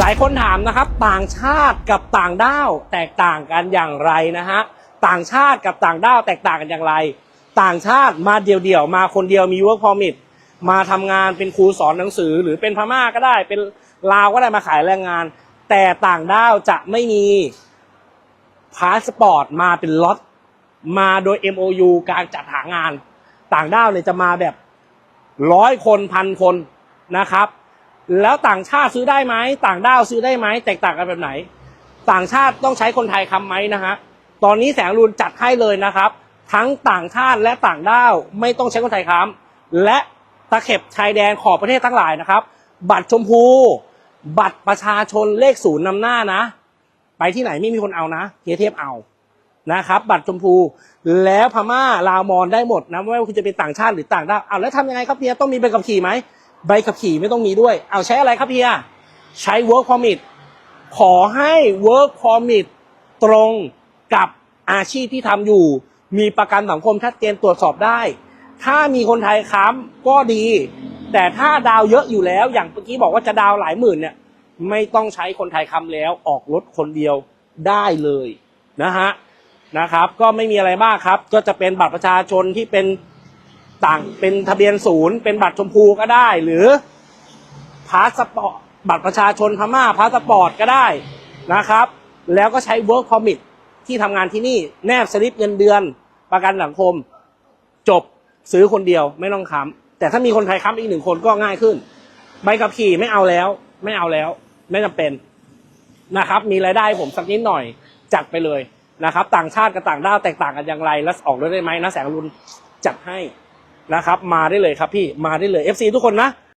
หลายคนถามนะครับต่างชาติกับต่างด้าวแตกต่างกันอย่างไรนะฮะต่างชาติกับต่างด้าวแตกต่างกันอย่างไร ต่างชาติมาเดี่ยวๆมาคนเดียวมี work permit มาทำงานเป็นครูสอนหนังสือ หรือเป็นพม่าก็ได้ เป็นลาวก็ได้มาขายแรงงาน แต่ต่างด้าวจะไม่มีพาสปอร์ตมาเป็นล็อตมาโดย MOU การจัดหางาน ต่างด้าวเนี่ยจะมาแบบร้อยคนพันคนนะครับ แล้วต่างชาติซื้อได้ไหมต่างด้าวซื้อได้ไหมแตกต่างกันแบบไหน ต่างชาติต้องใช้คนไทยคำไหมนะฮะตอนนี้แสงรุนจัดให้เลยนะครับ ทั้งต่างชาติและต่างด้าวไม่ต้องใช้คนไทยค้ำและตะเข็บชายแดนขอบประเทศทั้งหลายนะครับ บัตรชมพู บัตรประชาชนเลขศูนย์นำหน้านะ ไปที่ไหนไม่มีคนเอานะเฮียเทพเอานะครับ บัตรชมพูแล้วพม่าลาวมอญได้หมดนะไม่ว่าคุณจะเป็นต่างชาติหรือต่างด้าวเอาแล้วทำยังไงครับเฮียต้องมีใบขับขี่ไหม ใบขับขี่ไม่ต้องมีด้วย เอาใช้อะไรครับเฮียใช้ work permit ขอให้ work permit ตรงกับอาชีพที่ทำอยู่ มีประกันสังคมชัดเจนตรวจสอบได้ ถ้ามีคนไทยค้ำก็ดี แต่ถ้าดาวเยอะอยู่แล้ว อย่างเมื่อกี้บอกว่าจะดาวหลายหมื่นเนี่ยไม่ต้องใช้คนไทยค้ำแล้วออกรถคนเดียวได้เลยนะฮะนะครับ ก็ไม่มีอะไรมากครับ ก็จะเป็นบัตรประชาชนที่เป็น ต่างเป็นทะเบียนศูนย์เป็นบัตรชมพูก็ได้ หรือพาสปอร์ตบัตรประชาชนพม่าพาสปอร์ตก็ได้นะครับ แล้วก็ใช้ work permit ที่ทำงานที่นี่แนบสลิปเงินเดือนประกันสังคม จบซื้อคนเดียวไม่ต้องค้ำแต่ถ้ามีคนไทยค้ำอีกหนึ่งคนก็ง่ายขึ้น ใบขับขี่ไม่เอาแล้ว ไม่เอาแล้ว ไม่จำเป็นนะครับ มีรายได้ผมสักนิดหน่อยจัดไปเลยนะครับ ต่างชาติกับต่างด้าวแตกต่างกันอย่างไร แล้วออกรถได้ไหมนะแสงรุณจัดให้ นะครับ มาได้เลยครับพี่มาได้เลย FC ทุกคนนะ